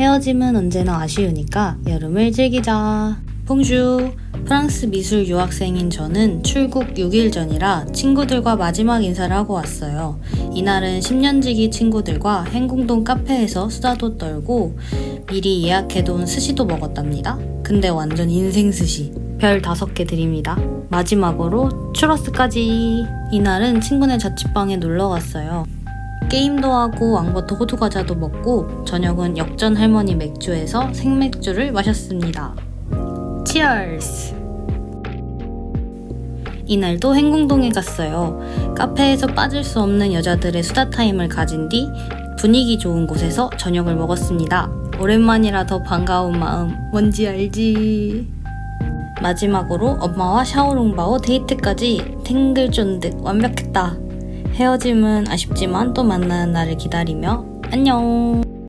헤어짐은 언제나 아쉬우니까 여름을 즐기자. 봉주. 프랑스 미술 유학생인 저는 출국 6일 전이라 친구들과 마지막 인사를 하고 왔어요. 이날은 10년지기 친구들과 행궁동 카페에서 수다도 떨고 미리 예약해둔 스시도 먹었답니다. 근데 완전 인생 스시. 별 5개 드립니다. 마지막으로 추러스까지. 이날은 친구네 자취방에 놀러 갔어요. 게임도 하고 왕버터 호두과자도 먹고 저녁은 역전 할머니 맥주에서 생맥주를 마셨습니다. 치얼스! 이날도 행궁동에 갔어요. 카페에서 빠질 수 없는 여자들의 수다 타임을 가진 뒤 분위기 좋은 곳에서 저녁을 먹었습니다. 오랜만이라 더 반가운 마음 뭔지 알지? 마지막으로 엄마와 샤오롱바오 데이트까지 탱글쫀득 완벽했다. 헤어짐은 아쉽지만 또 만나는 날을 기다리며 안녕!